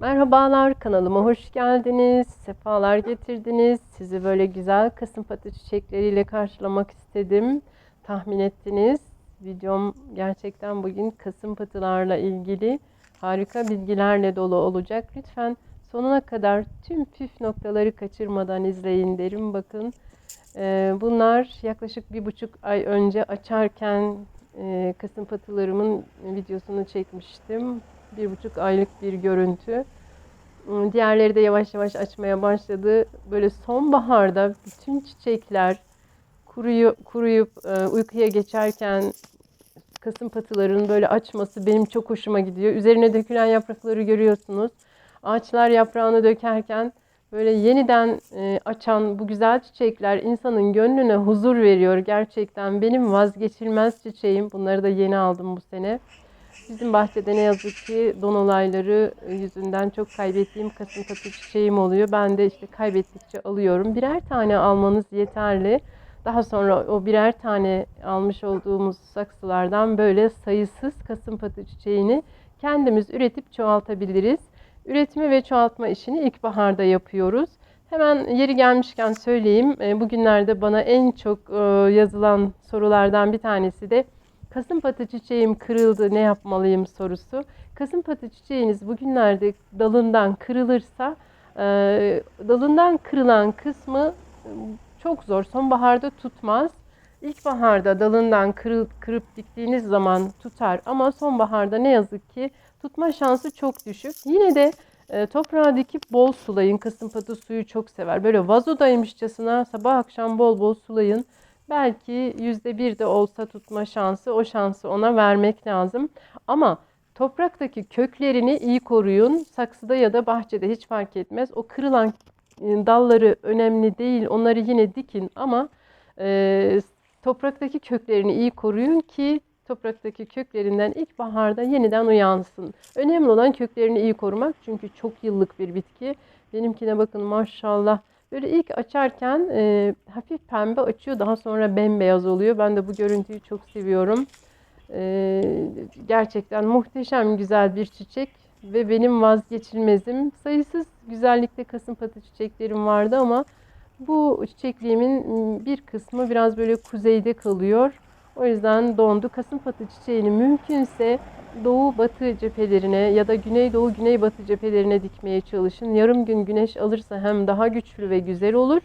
Merhabalar kanalıma hoş geldiniz. Sefalar getirdiniz. Sizi böyle güzel kasımpatı çiçekleriyle karşılamak istedim. Tahmin ettiniz. Videom gerçekten bugün kasımpatılarla ilgili harika bilgilerle dolu olacak. Lütfen sonuna kadar tüm püf noktaları kaçırmadan izleyin derim. Bakın e, bunlar yaklaşık bir buçuk ay önce açarken e, kasımpatılarımın videosunu çekmiştim. Bir buçuk aylık bir görüntü. Hmm, Diğerleri de yavaş yavaş açmaya başladı. Böyle sonbaharda bütün çiçekler kuruyu, kuruyup e, uykuya geçerken kasım patıların böyle açması benim çok hoşuma gidiyor. Üzerine dökülen yaprakları görüyorsunuz. Ağaçlar yaprağını dökerken böyle yeniden e, açan bu güzel çiçekler insanın gönlüne huzur veriyor. Gerçekten benim vazgeçilmez çiçeğim. Bunları da yeni aldım bu sene. Bizim bahçede ne yazık ki don olayları yüzünden çok kaybettiğim kasımpatı çiçeğim oluyor. Ben de işte kaybettikçe alıyorum. Birer tane almanız yeterli. Daha sonra o birer tane almış olduğumuz saksılardan böyle sayısız kasımpatı çiçeğini kendimiz üretip çoğaltabiliriz. Üretme ve çoğaltma işini ilkbaharda yapıyoruz. Hemen yeri gelmişken söyleyeyim. E, Bugünlerde bana en çok e, yazılan sorulardan bir tanesi de Kasımpatı çiçeğim kırıldı ne yapmalıyım sorusu. Kasımpatı çiçeğiniz bugünlerde dalından kırılırsa e, dalından kırılan kısmı çok zor. Sonbaharda tutmaz. İlkbaharda dalından kırıp, kırıp diktiğiniz zaman tutar ama sonbaharda ne yazık ki tutma şansı çok düşük. Yine de e, toprağa dikip bol sulayın. Kasımpatı suyu çok sever. Böyle vazodaymışçasına sabah akşam bol bol sulayın. Belki yüzde bir de olsa tutma şansı, o şansı ona vermek lazım. Ama topraktaki köklerini iyi koruyun. Saksıda ya da bahçede hiç fark etmez. O kırılan e, dalları önemli değil. Onları yine dikin ama e, topraktaki köklerini iyi koruyun ki topraktaki köklerinden ilkbaharda yeniden uyansın. Önemli olan köklerini iyi korumak çünkü çok yıllık bir bitki. Benimkine bakın maşallah. Böyle ilk açarken e, hafif pembe açıyor daha sonra bembeyaz oluyor. Ben de bu görüntüyü çok seviyorum. E, gerçekten muhteşem güzel bir çiçek ve benim vazgeçilmezim. Sayısız güzellikte kasımpatı çiçeklerim vardı ama bu çiçekliğimin bir kısmı biraz böyle kuzeyde kalıyor. O yüzden dondu. Kasımpatı çiçeğini mümkünse doğu batı cephelerine ya da güneydoğu güneybatı cephelerine dikmeye çalışın. Yarım gün güneş alırsa hem daha güçlü ve güzel olur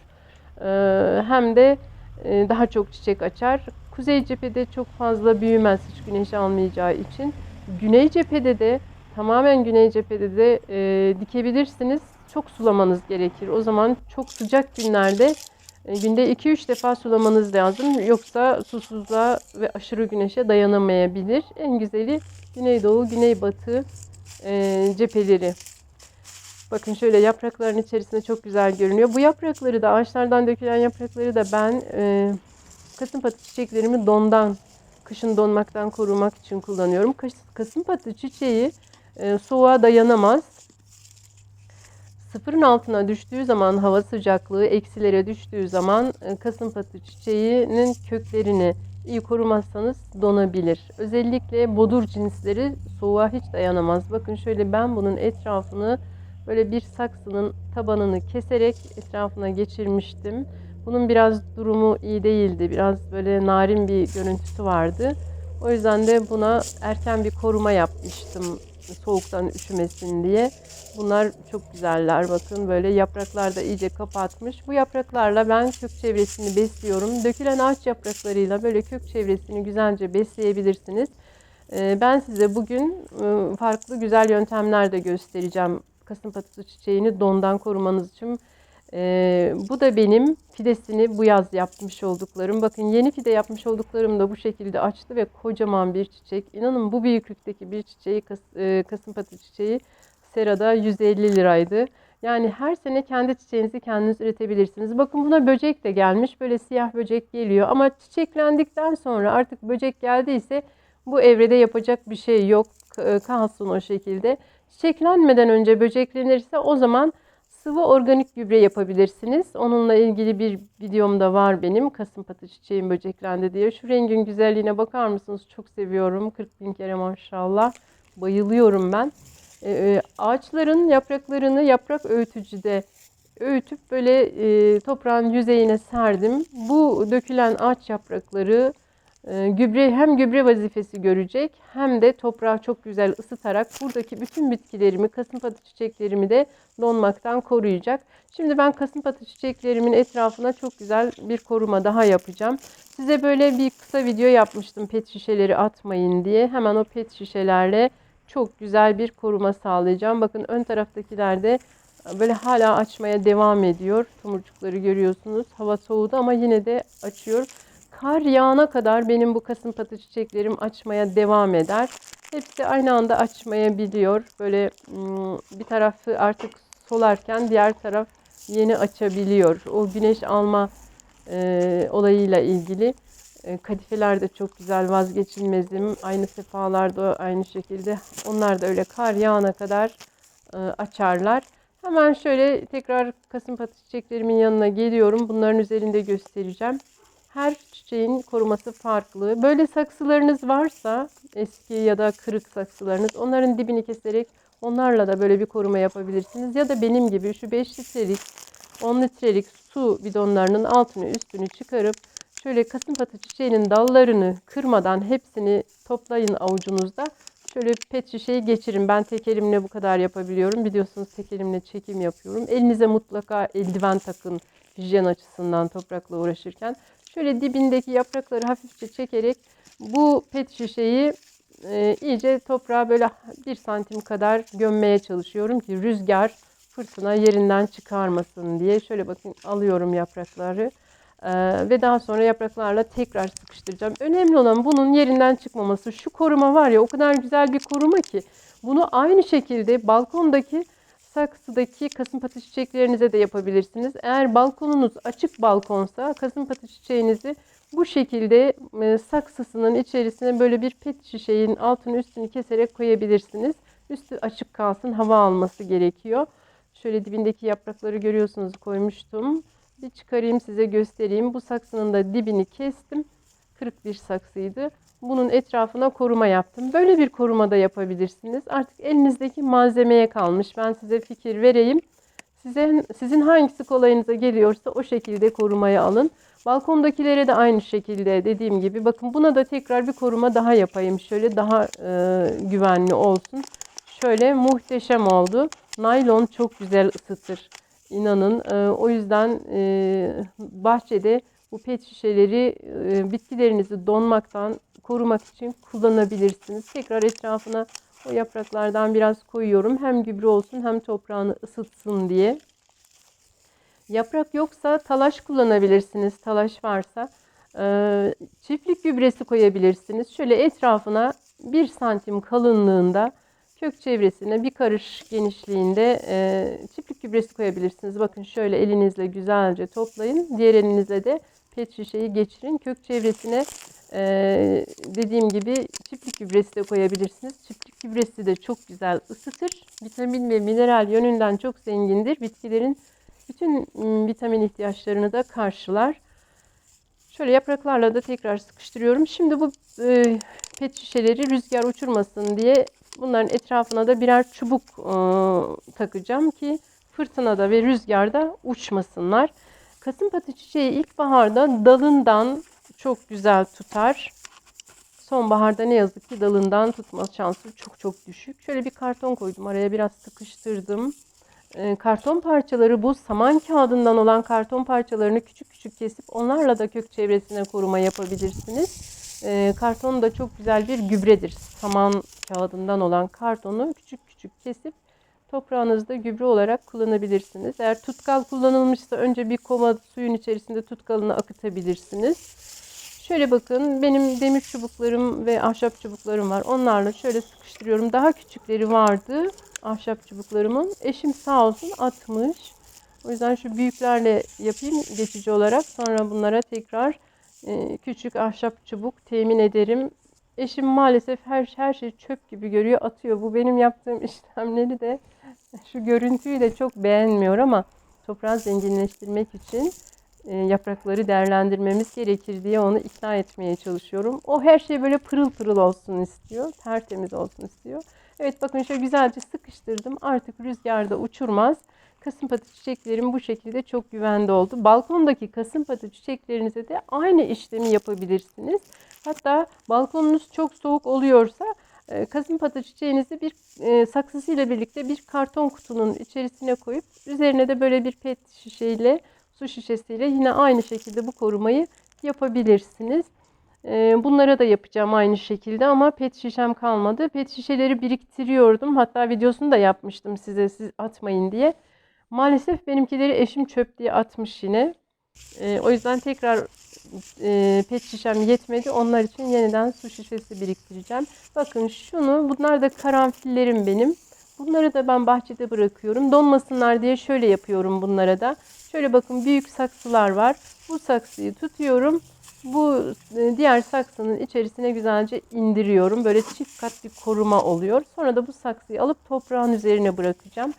e, hem de e, daha çok çiçek açar. Kuzey cephede çok fazla büyümez hiç güneş almayacağı için. Güney cephede de tamamen güney cephede de e, dikebilirsiniz. Çok sulamanız gerekir. O zaman çok sıcak günlerde günde 2-3 defa sulamanız lazım. Yoksa susuzluğa ve aşırı güneşe dayanamayabilir. En güzeli Güneydoğu, Güneybatı e, cepheleri. Bakın şöyle yaprakların içerisinde çok güzel görünüyor. Bu yaprakları da ağaçlardan dökülen yaprakları da ben e, kasımpatı çiçeklerimi dondan, kışın donmaktan korumak için kullanıyorum. Kas- Kasımpatı çiçeği e, soğuğa dayanamaz. Sıfırın altına düştüğü zaman hava sıcaklığı eksilere düştüğü zaman e, kasımpatı çiçeğinin köklerini iyi korumazsanız donabilir. Özellikle bodur cinsleri soğuğa hiç dayanamaz. Bakın şöyle ben bunun etrafını böyle bir saksının tabanını keserek etrafına geçirmiştim. Bunun biraz durumu iyi değildi. Biraz böyle narin bir görüntüsü vardı. O yüzden de buna erken bir koruma yapmıştım soğuktan üşümesin diye. Bunlar çok güzeller. Bakın böyle yapraklar da iyice kapatmış. Bu yapraklarla ben kök çevresini besliyorum. Dökülen ağaç yapraklarıyla böyle kök çevresini güzelce besleyebilirsiniz. Ee, Ben size bugün e, farklı güzel yöntemler de göstereceğim. Kasımpatı çiçeğini dondan korumanız için. Ee, bu da benim fidesini bu yaz yapmış olduklarım. Bakın yeni fide yapmış olduklarım da bu şekilde açtı ve kocaman bir çiçek. İnanın bu büyüklükteki bir çiçeği, kas, e, kasımpatı çiçeği serada 150 liraydı. Yani her sene kendi çiçeğinizi kendiniz üretebilirsiniz. Bakın buna böcek de gelmiş. Böyle siyah böcek geliyor. Ama çiçeklendikten sonra artık böcek geldiyse bu evrede yapacak bir şey yok. K- Kalsın o şekilde. Çiçeklenmeden önce böceklenirse o zaman sıvı organik gübre yapabilirsiniz. Onunla ilgili bir videom da var benim. Kasımpatı çiçeğim böceklendi diye. Şu rengin güzelliğine bakar mısınız? Çok seviyorum. 40 bin kere maşallah. Bayılıyorum ben. e, ağaçların yapraklarını yaprak öğütücüde öğütüp böyle e, toprağın yüzeyine serdim. Bu dökülen ağaç yaprakları gübre hem gübre vazifesi görecek hem de toprağı çok güzel ısıtarak buradaki bütün bitkilerimi, kasımpatı çiçeklerimi de donmaktan koruyacak. Şimdi ben kasımpatı çiçeklerimin etrafına çok güzel bir koruma daha yapacağım. Size böyle bir kısa video yapmıştım pet şişeleri atmayın diye. Hemen o pet şişelerle çok güzel bir koruma sağlayacağım. Bakın ön taraftakiler de böyle hala açmaya devam ediyor. Tomurcukları görüyorsunuz. Hava soğudu ama yine de açıyor. Kar yağana kadar benim bu kasımpatı çiçeklerim açmaya devam eder. Hepsi aynı anda açmayabiliyor. Böyle bir tarafı artık solarken diğer taraf yeni açabiliyor. O güneş alma e, olayıyla ilgili. E, kadifeler de çok güzel vazgeçilmezim. Aynı sefalarda aynı şekilde. Onlar da öyle kar yağana kadar e, açarlar. Hemen şöyle tekrar kasımpatı çiçeklerimin yanına geliyorum. Bunların üzerinde göstereceğim. Her çiçeğin koruması farklı. Böyle saksılarınız varsa eski ya da kırık saksılarınız onların dibini keserek onlarla da böyle bir koruma yapabilirsiniz. Ya da benim gibi şu 5 litrelik 10 litrelik su bidonlarının altını üstünü çıkarıp şöyle kasımpatı çiçeğinin dallarını kırmadan hepsini toplayın avucunuzda. Şöyle pet şişeyi geçirin. Ben tek elimle bu kadar yapabiliyorum. Biliyorsunuz tek elimle çekim yapıyorum. Elinize mutlaka eldiven takın hijyen açısından toprakla uğraşırken. Şöyle dibindeki yaprakları hafifçe çekerek bu pet şişeyi e, iyice toprağa böyle bir santim kadar gömmeye çalışıyorum ki rüzgar fırtına yerinden çıkarmasın diye. Şöyle bakın alıyorum yaprakları e, ve daha sonra yapraklarla tekrar sıkıştıracağım. Önemli olan bunun yerinden çıkmaması. Şu koruma var ya o kadar güzel bir koruma ki bunu aynı şekilde balkondaki saksıdaki kasımpatı çiçeklerinize de yapabilirsiniz. Eğer balkonunuz açık balkonsa kasımpatı çiçeğinizi bu şekilde e, saksısının içerisine böyle bir pet şişeğin altını üstünü keserek koyabilirsiniz. Üstü açık kalsın hava alması gerekiyor. Şöyle dibindeki yaprakları görüyorsunuz koymuştum. Bir çıkarayım size göstereyim. Bu saksının da dibini kestim. Kırık bir saksıydı. Bunun etrafına koruma yaptım. Böyle bir koruma da yapabilirsiniz. Artık elinizdeki malzemeye kalmış. Ben size fikir vereyim. Size, sizin hangisi kolayınıza geliyorsa o şekilde korumaya alın. Balkondakilere de aynı şekilde dediğim gibi. Bakın buna da tekrar bir koruma daha yapayım. Şöyle daha e, güvenli olsun. Şöyle muhteşem oldu. Naylon çok güzel ısıtır. İnanın. E, o yüzden e, bahçede bu pet şişeleri e, bitkilerinizi donmaktan korumak için kullanabilirsiniz. Tekrar etrafına o yapraklardan biraz koyuyorum. Hem gübre olsun hem toprağını ısıtsın diye. Yaprak yoksa talaş kullanabilirsiniz. Talaş varsa çiftlik gübresi koyabilirsiniz. Şöyle etrafına bir santim kalınlığında kök çevresine bir karış genişliğinde çiftlik gübresi koyabilirsiniz. Bakın şöyle elinizle güzelce toplayın. Diğer elinizle de pet şişeyi geçirin. Kök çevresine ee, dediğim gibi çiftlik gübresi de koyabilirsiniz. Çiftlik gübresi de çok güzel ısıtır. Vitamin ve mineral yönünden çok zengindir. Bitkilerin bütün vitamin ihtiyaçlarını da karşılar. Şöyle yapraklarla da tekrar sıkıştırıyorum. Şimdi bu e, pet şişeleri rüzgar uçurmasın diye bunların etrafına da birer çubuk e, takacağım ki fırtınada ve rüzgarda uçmasınlar. Kasımpatı çiçeği ilkbaharda dalından çok güzel tutar. Sonbaharda ne yazık ki dalından tutma şansı çok çok düşük. Şöyle bir karton koydum. Araya biraz sıkıştırdım. E, karton parçaları bu saman kağıdından olan karton parçalarını küçük küçük kesip onlarla da kök çevresine koruma yapabilirsiniz. E, karton da çok güzel bir gübredir. Saman kağıdından olan kartonu küçük küçük kesip toprağınızda gübre olarak kullanabilirsiniz. Eğer tutkal kullanılmışsa önce bir kova suyun içerisinde tutkalını akıtabilirsiniz. Şöyle bakın benim demir çubuklarım ve ahşap çubuklarım var. Onlarla şöyle sıkıştırıyorum. Daha küçükleri vardı ahşap çubuklarımın. Eşim sağ olsun atmış. O yüzden şu büyüklerle yapayım geçici olarak. Sonra bunlara tekrar e, küçük ahşap çubuk temin ederim. Eşim maalesef her, her şeyi çöp gibi görüyor, atıyor. Bu benim yaptığım işlemleri de şu görüntüyü de çok beğenmiyor ama toprağı zenginleştirmek için yaprakları değerlendirmemiz gerekir diye onu ikna etmeye çalışıyorum. O her şey böyle pırıl pırıl olsun istiyor, tertemiz olsun istiyor. Evet bakın şöyle güzelce sıkıştırdım. Artık rüzgarda uçurmaz. Kasımpatı çiçeklerim bu şekilde çok güvende oldu. Balkondaki kasımpatı çiçeklerinize de aynı işlemi yapabilirsiniz. Hatta balkonunuz çok soğuk oluyorsa e, kasımpatı çiçeğinizi bir e, saksısıyla birlikte bir karton kutunun içerisine koyup üzerine de böyle bir pet şişeyle su şişesiyle yine aynı şekilde bu korumayı yapabilirsiniz. E, bunlara da yapacağım aynı şekilde ama pet şişem kalmadı. Pet şişeleri biriktiriyordum. Hatta videosunu da yapmıştım size siz atmayın diye. Maalesef benimkileri eşim çöp diye atmış yine. E, o yüzden tekrar e, pet şişem yetmedi. Onlar için yeniden su şişesi biriktireceğim. Bakın şunu bunlar da karanfillerim benim. Bunları da ben bahçede bırakıyorum. Donmasınlar diye şöyle yapıyorum bunlara da. Şöyle bakın büyük saksılar var. Bu saksıyı tutuyorum. Bu e, diğer saksının içerisine güzelce indiriyorum. Böyle çift kat bir koruma oluyor. Sonra da bu saksıyı alıp toprağın üzerine bırakacağım.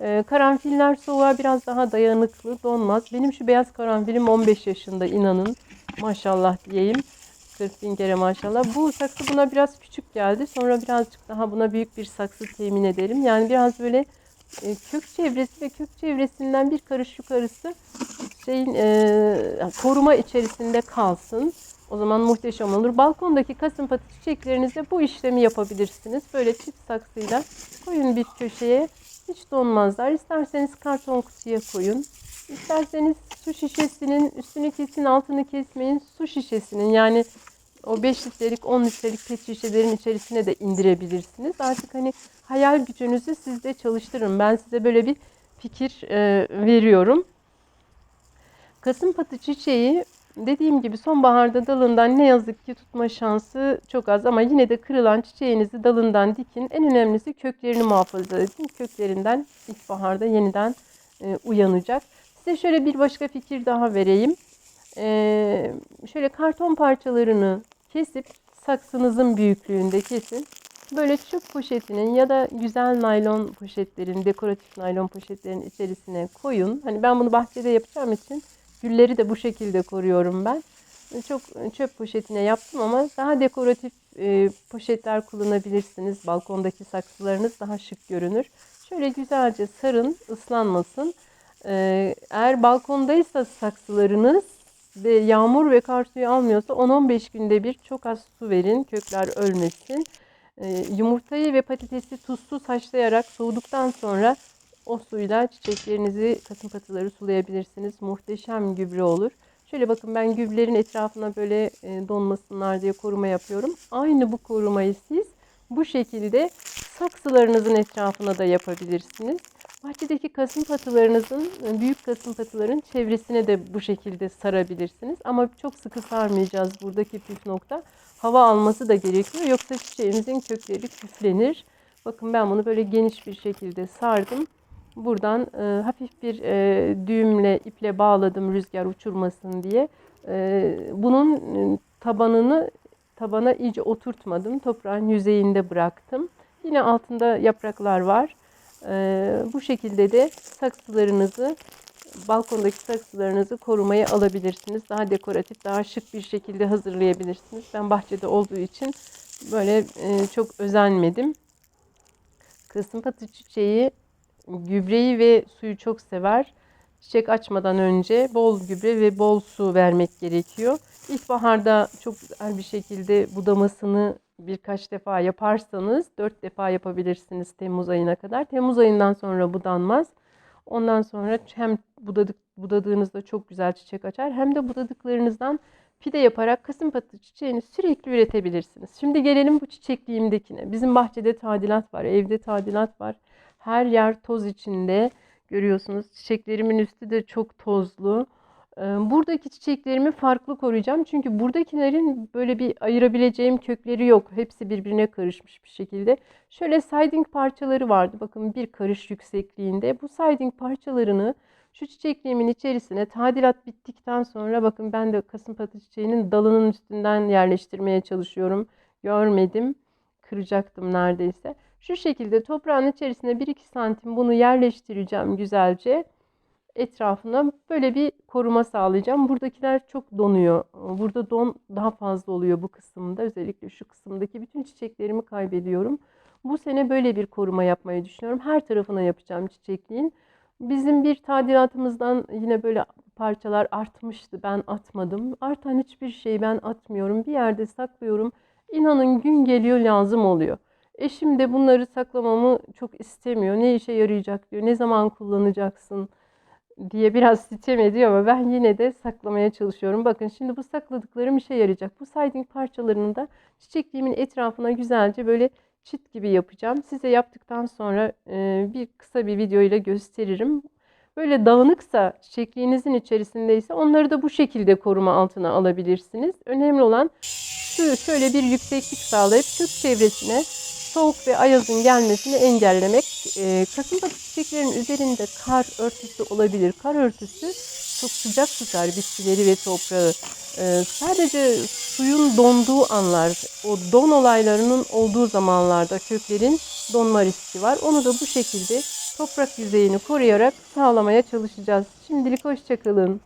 Ee, karanfiller soğuğa biraz daha dayanıklı, donmaz. Benim şu beyaz karanfilim 15 yaşında inanın. Maşallah diyeyim. 40 bin kere maşallah. Bu saksı buna biraz küçük geldi. Sonra birazcık daha buna büyük bir saksı temin edelim. Yani biraz böyle e, kök çevresi ve kök çevresinden bir karış yukarısı şeyin e, koruma içerisinde kalsın. O zaman muhteşem olur. Balkondaki kasımpatı çiçeklerinizde bu işlemi yapabilirsiniz. Böyle çift saksıyla koyun bir köşeye. Hiç donmazlar. İsterseniz karton kutuya koyun. İsterseniz su şişesinin üstünü kesin altını kesmeyin. Su şişesinin yani o 5 litrelik 10 litrelik pet şişelerin içerisine de indirebilirsiniz. Artık hani hayal gücünüzü siz de çalıştırın. Ben size böyle bir fikir e, veriyorum. Kasımpatı çiçeği dediğim gibi sonbaharda dalından ne yazık ki tutma şansı çok az ama yine de kırılan çiçeğinizi dalından dikin. En önemlisi köklerini muhafaza edin. Köklerinden ilkbaharda yeniden e, uyanacak. Size şöyle bir başka fikir daha vereyim. E, şöyle karton parçalarını kesip saksınızın büyüklüğünde kesin. Böyle çöp poşetinin ya da güzel naylon poşetlerin, dekoratif naylon poşetlerin içerisine koyun. Hani ben bunu bahçede yapacağım için Gülleri de bu şekilde koruyorum ben. Çok çöp poşetine yaptım ama daha dekoratif e, poşetler kullanabilirsiniz. Balkondaki saksılarınız daha şık görünür. Şöyle güzelce sarın, ıslanmasın. E, eğer balkondaysa saksılarınız ve yağmur ve kar suyu almıyorsa 10-15 günde bir çok az su verin. Kökler ölmesin. E, yumurtayı ve patatesi tuzsuz haşlayarak soğuduktan sonra o suyla çiçeklerinizi, kasım patıları sulayabilirsiniz. Muhteşem gübre olur. Şöyle bakın ben gübrelerin etrafına böyle e, donmasınlar diye koruma yapıyorum. Aynı bu korumayı siz bu şekilde saksılarınızın etrafına da yapabilirsiniz. Bahçedeki kasım patılarınızın, e, büyük kasım patıların çevresine de bu şekilde sarabilirsiniz. Ama çok sıkı sarmayacağız buradaki püf nokta. Hava alması da gerekiyor. Yoksa çiçeğimizin kökleri küflenir. Bakın ben bunu böyle geniş bir şekilde sardım. Buradan e, hafif bir e, düğümle iple bağladım rüzgar uçurmasın diye. E, bunun e, tabanını tabana iyice oturtmadım. Toprağın yüzeyinde bıraktım. Yine altında yapraklar var. E, bu şekilde de saksılarınızı balkondaki saksılarınızı korumaya alabilirsiniz. Daha dekoratif, daha şık bir şekilde hazırlayabilirsiniz. Ben bahçede olduğu için böyle e, çok özenmedim. Kasımpatı çiçeği gübreyi ve suyu çok sever. Çiçek açmadan önce bol gübre ve bol su vermek gerekiyor. İlkbaharda çok güzel bir şekilde budamasını birkaç defa yaparsanız dört defa yapabilirsiniz Temmuz ayına kadar. Temmuz ayından sonra budanmaz. Ondan sonra hem budadık, budadığınızda çok güzel çiçek açar hem de budadıklarınızdan pide yaparak kasım patı çiçeğini sürekli üretebilirsiniz. Şimdi gelelim bu çiçekliğimdekine. Bizim bahçede tadilat var, evde tadilat var. Her yer toz içinde. Görüyorsunuz çiçeklerimin üstü de çok tozlu. Buradaki çiçeklerimi farklı koruyacağım. Çünkü buradakilerin böyle bir ayırabileceğim kökleri yok. Hepsi birbirine karışmış bir şekilde. Şöyle siding parçaları vardı. Bakın bir karış yüksekliğinde. Bu siding parçalarını şu çiçekliğimin içerisine tadilat bittikten sonra bakın ben de kasımpatı çiçeğinin dalının üstünden yerleştirmeye çalışıyorum. Görmedim. Kıracaktım neredeyse. Şu şekilde toprağın içerisine 1-2 santim bunu yerleştireceğim güzelce. Etrafına böyle bir koruma sağlayacağım. Buradakiler çok donuyor. Burada don daha fazla oluyor bu kısımda. Özellikle şu kısımdaki bütün çiçeklerimi kaybediyorum. Bu sene böyle bir koruma yapmayı düşünüyorum. Her tarafına yapacağım çiçekliğin. Bizim bir tadilatımızdan yine böyle parçalar artmıştı. Ben atmadım. Artan hiçbir şeyi ben atmıyorum. Bir yerde saklıyorum. İnanın gün geliyor lazım oluyor. Eşim de bunları saklamamı çok istemiyor. Ne işe yarayacak diyor. Ne zaman kullanacaksın diye biraz sitem ediyor ama ben yine de saklamaya çalışıyorum. Bakın şimdi bu sakladıklarım işe yarayacak. Bu siding parçalarını da çiçekliğimin etrafına güzelce böyle çit gibi yapacağım. Size yaptıktan sonra e, bir kısa bir video ile gösteririm. Böyle dağınıksa çiçekliğinizin içerisindeyse onları da bu şekilde koruma altına alabilirsiniz. Önemli olan şu şöyle bir yükseklik sağlayıp kök çevresine soğuk ve ayazın gelmesini engellemek. E, kasımpadı çiçeklerin üzerinde kar örtüsü olabilir. Kar örtüsü çok sıcak tutar bitkileri ve toprağı. E, sadece suyun donduğu anlar, o don olaylarının olduğu zamanlarda köklerin donma riski var. Onu da bu şekilde toprak yüzeyini koruyarak sağlamaya çalışacağız. Şimdilik hoşçakalın.